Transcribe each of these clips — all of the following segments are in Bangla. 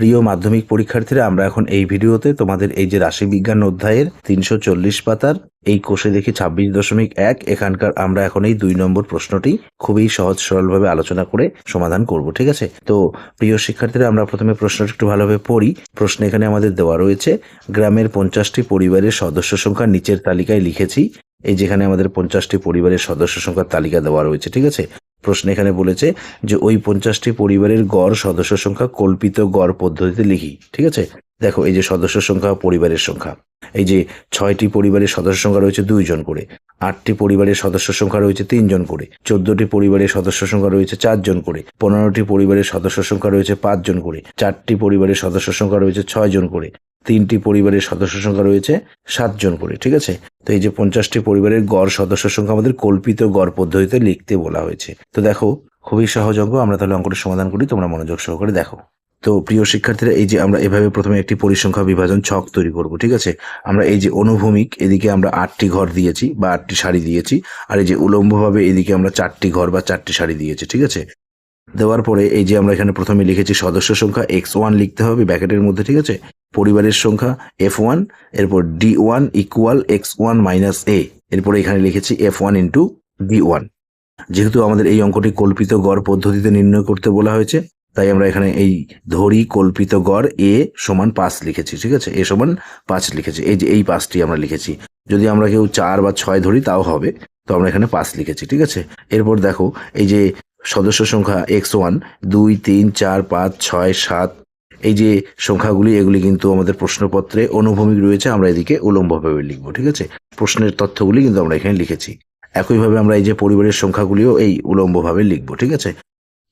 প্রিয় মাধ্যমিক পরীক্ষার্থীরা, আমরা এখন এই ভিডিওতে তোমাদের এই যে রাশিবিজ্ঞান অধ্যায়ের তিনশো চল্লিশ পাতার এই কোষে দেখি ছাব্বিশ দশমিক এক, এখানকার আমরা এখন এই দুই নম্বর প্রশ্নটি খুবই সহজ সরলভাবে আলোচনা করে সমাধান করব, ঠিক আছে? তো প্রিয় শিক্ষার্থীরা, আমরা প্রথমে প্রশ্নটা একটু ভালোভাবে পড়ি। প্রশ্ন এখানে আমাদের দেওয়া রয়েছে, গ্রামের পঞ্চাশটি পরিবারের সদস্য সংখ্যা নিচের তালিকায় লিখেছি এই যেখানে আমাদের পঞ্চাশটি পরিবারের সদস্য সংখ্যার তালিকা দেওয়া রয়েছে, ঠিক আছে? প্রশ্ন এখানে বলেছে যে ওই পঞ্চাশটি পরিবারের গড় সদস্য সংখ্যা কল্পিত গড় পদ্ধতিতে লিখি, ঠিক আছে? দেখো, এই যে সদস্য সংখ্যা, পরিবারের সংখ্যা। এই যে ছয়টি পরিবারের সদস্য সংখ্যা রয়েছে দুইজন করে। আটটি পরিবারের সদস্য সংখ্যা রয়েছে তিনজন করে। চোদ্দটি পরিবারের সদস্য সংখ্যা রয়েছে চারজন করে। পনেরোটি পরিবারের সদস্য সংখ্যা রয়েছে পাঁচজন করে। চারটি পরিবারের সদস্য সংখ্যা রয়েছে ছয়জন করে। তিনটি পরিবারের সদস্য সংখ্যা রয়েছে সাতজন করে, ঠিক আছে? তো এই যে পঞ্চাশটি পরিবারের গড় সদস্য সংখ্যা আমাদের কল্পিত গড় পদ্ধতিতে লিখতে বলা হয়েছে। তো দেখো, খুবই সহজ অঙ্ক, আমরা তাহলে অঙ্কটা সমাধান করি, তোমরা মনোযোগ সহকারে দেখো। তো প্রিয় শিক্ষার্থীরা, এই যে আমরা এভাবে প্রথমে একটি পরিসংখ্যা বিভাজন ছক তৈরি করব, ঠিক আছে? আমরা এই যে অনুভূমিক, এদিকে আমরা আটটি ঘর দিয়েছি বা আটটি শাড়ি দিয়েছি, আর এই যে উলম্বভাবে এদিকে আমরা চারটি ঘর বা চারটি শাড়ি দিয়েছি, ঠিক আছে? দেওয়ার পরে এই যে আমরা এখানে প্রথমে লিখেছি সদস্য সংখ্যা, এক্স ওয়ান লিখতে হবে ব্যাকেটের মধ্যে, ঠিক আছে? পরিবারের সংখ্যা, এফ ওয়ান, এরপর D one equal X one minus A, এরপরে এখানে লিখেছি F one into D one. যেহেতু আমাদের এই অঙ্কটি কল্পিত গড় পদ্ধতিতে নির্ণয় করতে বলা হয়েছে তাই আমরা এখানে এই ধরি কল্পিত গড় এ সমান পাঁচ লিখেছি, ঠিক আছে? এ সমান পাঁচ লিখেছি। এই যে, এই পাঁচটি আমরা লিখেছি। যদি আমরা কেউ চার বা ছয় ধরি, তাও হবে। তো আমরা এখানে পাঁচ লিখেছি, ঠিক আছে? এরপর দেখো, এই যে সদস্য সংখ্যা এক্স ওয়ান, দুই, তিন, চার, পাঁচ, ছয়, সাত, এই যে সংখ্যাগুলি, এগুলি কিন্তু আমাদের প্রশ্নপত্রে অনুভূমিক রয়েছে, আমরা এদিকে উলম্বভাবে লিখব, ঠিক আছে? প্রশ্নের তথ্যগুলি কিন্তু আমরা এখানে লিখেছি। একইভাবে আমরা এই যে পরিবারের সংখ্যাগুলিও এই উলম্বভাবে লিখব, ঠিক আছে?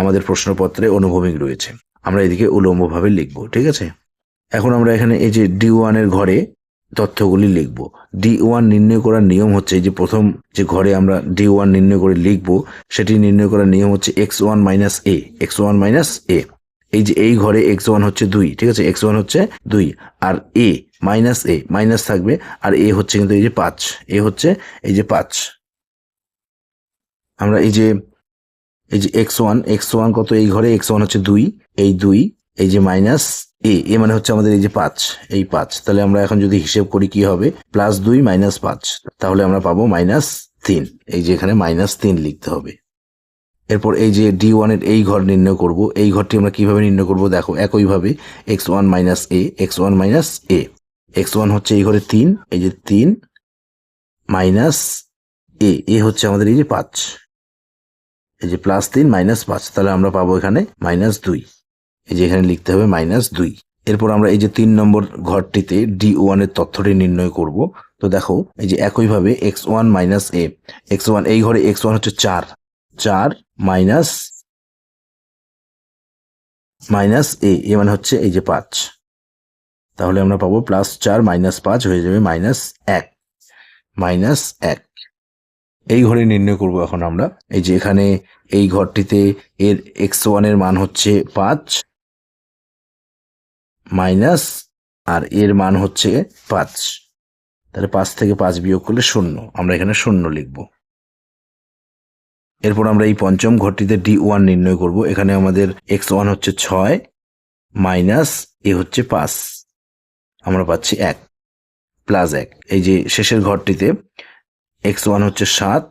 আমাদের প্রশ্নপত্রে অনুভূমিক রয়েছে। আমরা এদিকে উলম্বভাবে লিখব, ঠিক আছে? এখন আমরা এখানে এই যে ডি ওয়ানের ঘরে তথ্যগুলি লিখব। ডি ওয়ান নির্ণয় করার নিয়ম হচ্ছে যে প্রথম যে ঘরে আমরা ডি ওয়ান নির্ণয় করে লিখব, সেটি নির্ণয় করার নিয়ম হচ্ছে X one minus A X one minus A এই যে এই ঘরে এক্স ওয়ান হচ্ছে দুই, ঠিক আছে? এক্স ওয়ান হচ্ছে দুই, আর এ মাইনাস এ মাইনাস থাকবে, আর এ হচ্ছে কিন্তু এই যে পাঁচ এ হচ্ছে এই যে পাঁচ। আমরা এই যে এই যে এক্স ওয়ান এক্স ওয়ান কত? এই ঘরে এক্স ওয়ান হচ্ছে দুই, এই দুই, এই যে মাইনাস এ এ মানে হচ্ছে আমাদের এই যে পাঁচ, এই পাঁচ। তাহলে আমরা এখন যদি হিসেব করি কি হবে? প্লাস দুই মাইনাস পাঁচ। তাহলে আমরা পাবো মাইনাস তিন। এই যে এখানে মাইনাস তিন লিখতে হবে। এরপর এই যে ডি ওয়ানের এই ঘর নির্ণয় করব। এই ঘরটি আমরা কীভাবে নির্ণয় করব? দেখো, একইভাবে X one minus A X one minus A X one হচ্ছে এই ঘরে তিন, এই যে তিন মাইনাস এ এ হচ্ছে আমাদের এই যে পাঁচ। এই যে প্লাস তিন মাইনাস পাঁচ, তাহলে আমরা পাবো এখানে মাইনাস দুই। এই যে এখানে লিখতে হবে মাইনাস দুই। এরপর আমরা এই যে তিন নম্বর ঘরটিতে ডি ওয়ানের তথ্যটি নির্ণয় করব। তো দেখো, এই যে একইভাবে X one minus A X one এই ঘরে এক্স ওয়ান হচ্ছে চার। চার মাইনাস মাইনাস এ এ মানে হচ্ছে এই যে পাঁচ। তাহলে আমরা পাবো প্লাস চার মাইনাস পাঁচ হয়ে যাবে মাইনাস এক। মাইনাস এক। এই ঘরে নির্ণয় করব এখন আমরা। এই যে এখানে এই ঘরটিতে এর এক্স ওয়ানের মান হচ্ছে পাঁচ মাইনাস আর এর মান হচ্ছে পাঁচ। তাহলে পাঁচ থেকে পাঁচ বিয়োগ করলে শূন্য। আমরা এখানে শূন্য লিখব। এরপর আমরা এই পঞ্চম ঘরটিতে ডি ওয়ান নির্ণয় করব। এখানে আমাদের এক্স ওয়ান হচ্ছে ছয় মাইনাস এ হচ্ছে পাঁচ। আমরা পাচ্ছি এক, প্লাস এক। এই যে শেষের ঘরটিতে এক্স ওয়ান হচ্ছে সাত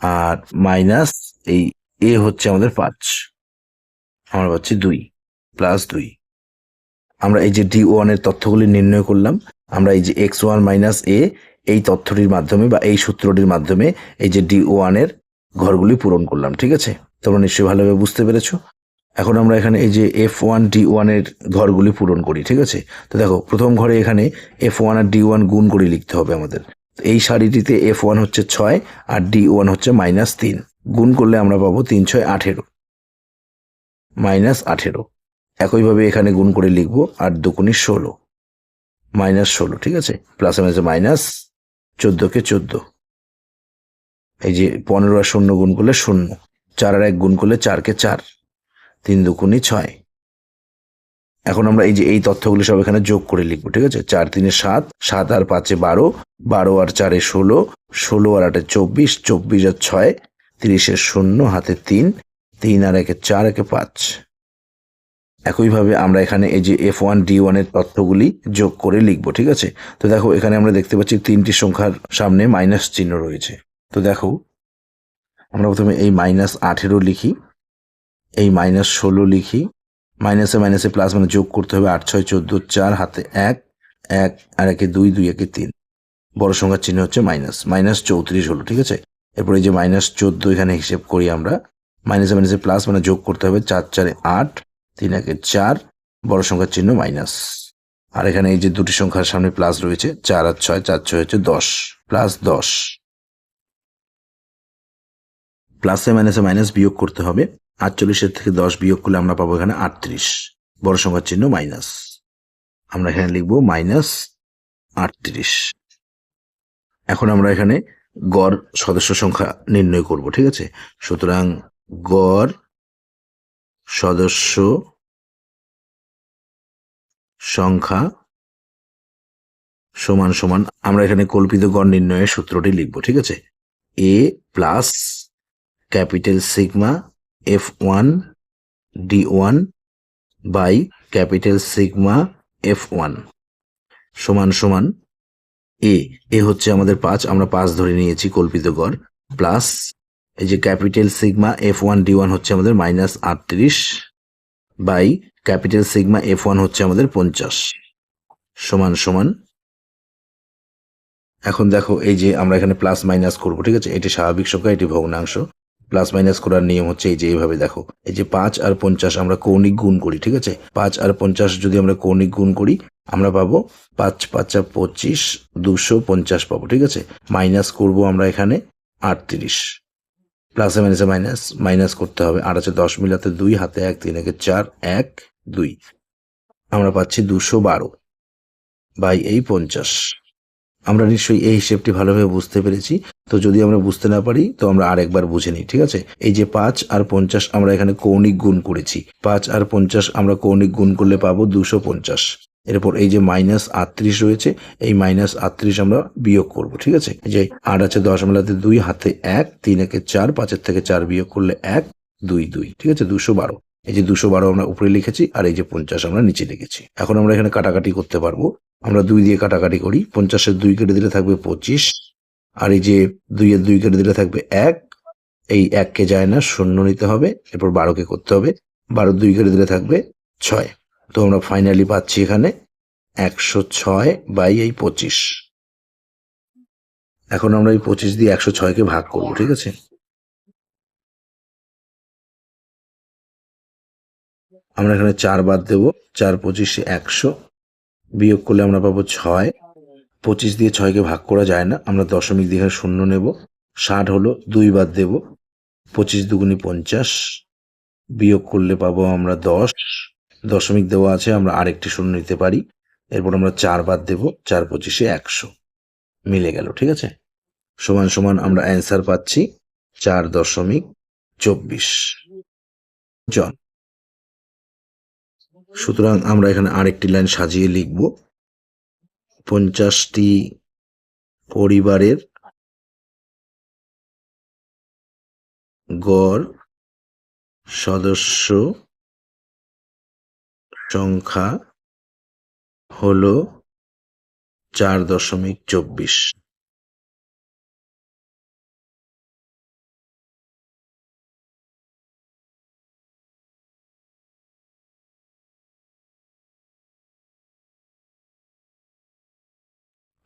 আর মাইনাস এই এ হচ্ছে আমাদের পাঁচ। আমরা পাচ্ছি দুই প্লাস দুই। আমরা এই যে ডি ওয়ানের তথ্যগুলি নির্ণয় করলাম, আমরা এই যে এক্স ওয়ান মাইনাস এ, এই তথ্যটির মাধ্যমে বা এই সূত্রটির মাধ্যমে এই যে ডি ওয়ানের ঘরগুলি পূরণ করলাম, ঠিক আছে? তোমরা নিশ্চয়ই ভালোভাবে বুঝতে পেরেছ? এখন আমরা এখানে এই যে এফ ওয়ান ডি ওয়ানের ঘরগুলি পূরণ করি, ঠিক আছে? তো দেখো, প্রথম ঘরে এখানে এফ ওয়ান আর ডি ওয়ান গুণ করে লিখতে হবে আমাদের। এই শাড়িটিতে এফ ওয়ান হচ্ছে ছয় আর ডি ওয়ান হচ্ছে মাইনাস তিন। গুণ করলে আমরা পাবো তিন, ছয়, আঠেরো। মাইনাস আঠেরো। একইভাবে এখানে গুণ করে লিখব আর দুকুনি ষোলো। মাইনাস ষোলো, ঠিক আছে? প্লাস মাইনাস মাইনাস চোদ্দোকে চোদ্দ এই যে পনেরো আর শূন্য গুণ করলে শূন্য। চার আর এক গুণ করলে চারকে চার। তিন দুকুনি ছয়। এখন আমরা এই যে এই তথ্যগুলি সব এখানে যোগ করে লিখব, ঠিক আছে? চার তিনে সাত সাত আর পাঁচে বারো বারো আর চারে ষোলো ষোলো আর আটে চব্বিশ চব্বিশ আর ছয় তিরিশের শূন্য, হাতে তিন তিন আর একে চার, একে পাঁচ। একইভাবে আমরা এখানে এই যে এফ ওয়ান ডি ওয়ানের তথ্যগুলি যোগ করে লিখব, ঠিক আছে? তো দেখো, এখানে আমরা দেখতে পাচ্ছি তিনটি সংখ্যার সামনে মাইনাস চিহ্ন রয়েছে। তো দেখো, আমরা প্রথমে এই মাইনাস আঠেরো লিখি, এই মাইনাস ষোলো লিখি মাইনাসে মাইনাসে প্লাস মানে যোগ করতে হবে আট, ছয়, চোদ্দ, চার, হাতে এক এক, আর একে দুই দুই, একে তিন। বড় সংখ্যার চিহ্ন হচ্ছে মাইনাস মাইনাস চৌত্রিশ হলো, ঠিক আছে? এরপরে এই যে মাইনাস চোদ্দ এখানে হিসেব করি আমরা মাইনাসে মাইনাসে প্লাস মানে যোগ করতে হবে চার, চারে আট, তিন, একে চার, বড় সংখ্যার চিহ্ন মাইনাস আর এখানে এই যে দুটি সংখ্যার সামনে প্লাস রয়েছে, চার আর ছয়, চার ছয় হচ্ছে দশ প্লাস দশ। প্লাসে মাইনাসে মাইনাস বিয়োগ করতে হবে। আটচল্লিশের থেকে দশ বিয়োগ করলে আমরা পাবো এখানে আটত্রিশ। বড় সংখ্যার চিহ্ন মাইনাস। আমরা এখানে লিখব মাইনাস আটত্রিশ। এখন আমরা এখানে গড় সদস্য সংখ্যা নির্ণয় করব, ঠিক আছে? সুতরাং গড় সদস্য সংখ্যা সমান সমান, আমরা এখানে কল্পিত গড় নির্ণয়ের সূত্রটি লিখব, ঠিক আছে? A plus capital sigma F one D one by capital sigma F one সমান সমান এ এ হচ্ছে আমাদের পাঁচ, আমরা পাঁচ ধরে নিয়েছি কল্পিত গড় প্লাস এই যে capital sigma F one D one হচ্ছে আমাদের মাইনাস আটত্রিশ by capital sigma F one হচ্ছে আমাদের পঞ্চাশ। সমান সমান। এখন দেখো, এই যে আমরা এখানে প্লাস মাইনাস করব, ঠিক আছে? এটি স্বাভাবিক সংখ্যা, এটি ভগ্নাংশ। প্লাস মাইনাস করার নিয়ম হচ্ছে এই যে এইভাবে দেখো। এই যে পাঁচ আর পঞ্চাশ আমরা কৌণিক গুণ করি, ঠিক আছে? পাঁচ আর পঞ্চাশ যদি আমরা কৌণিক গুণ করি, আমরা পাবো পাঁচ, পাঁচা পঁচিশ, দুশো পঞ্চাশ পাবো, ঠিক আছে? মাইনাস করব আমরা এখানে আটত্রিশ। প্লাসে মাইনাসে মাইনাস মাইনাস করতে হবে। আর আছে দশ মিলাতে দুই, হাতে এক, তিন একে চার, এক, দুই। আমরা পাচ্ছি দুশো বারো। বাই এই পঞ্চাশ। আমরা নিশ্চয়ই এই হিসেবটি ভালোভাবে বুঝতে পেরেছি। তো যদি আমরা বুঝতে না পারি, তো আমরা আরেকবার বুঝে নিই, ঠিক আছে? এই যে পাঁচ আর পঞ্চাশ আমরা এখানে কৌণিক গুণ করেছি। পাঁচ আর পঞ্চাশ আমরা কৌণিক গুণ করলে পাবো দুশো পঞ্চাশ। এরপর এই যে মাইনাস আটত্রিশ রয়েছে, এই মাইনাস আটত্রিশ আমরা বিয়োগ করব, ঠিক আছে? এই যে আট আছে দশ মেলাতে দুই, হাতে এক, তিন একে চার, পাঁচের থেকে চার বিয়োগ করলে এক, দুই দুই, ঠিক আছে? দুশো বারো। এই যে দুশো বারো আমরা উপরে লিখেছি, আর এই যে পঞ্চাশ আমরা নিচে লিখেছি। এখন আমরা এখানে কাটাকাটি করতে পারব। আমরা দুই দিয়ে কাটাকাটি করি, পঞ্চাশের দুই কেটে দিলে থাকবে পঁচিশ, আর এই যে দুইয়ের দুই কেটে দিলে থাকবে এক, এই এককে যায় না, শূন্য নিতে হবে, এরপর বারোকে করতে হবে বারো দুই কেটে দিলে থাকবে ছয়। তো আমরা ফাইনালি পাচ্ছি এখানে একশো ছয় বাই এই পঁচিশ। এখন আমরা এই পঁচিশ দিয়ে একশো ছয়কে ভাগ করব, ঠিক আছে? আমরা এখানে চার বাদ দেবো, চার পঁচিশে একশো বিয়োগ করলে আমরা পাবো ছয়। পঁচিশ দিয়ে ছয়কে ভাগ করা যায় না, আমরা দশমিক দিয়ে শূন্য নেব। ষাট হলো দুই বাদ দেব। পঁচিশ দুগুনি পঞ্চাশ, বিয়োগ করলে পাবো আমরা দশ। দশমিক দেওয়া আছে, আমরা আরেকটি শূন্য নিতে পারি। এরপর আমরা চার বাদ দেব, চার পঁচিশে একশো। মিলে গেল, ঠিক আছে? সমান সমান আমরা অ্যান্সার পাচ্ছি, চার দশমিক চব্বিশ। জন সুতরাং আমরা এখানে আরেকটি লাইন সাজিয়ে লিখব। পঞ্চাশটি পরিবারের গড়, সদস্য সংখ্যা হলো চার দশমিক চব্বিশ।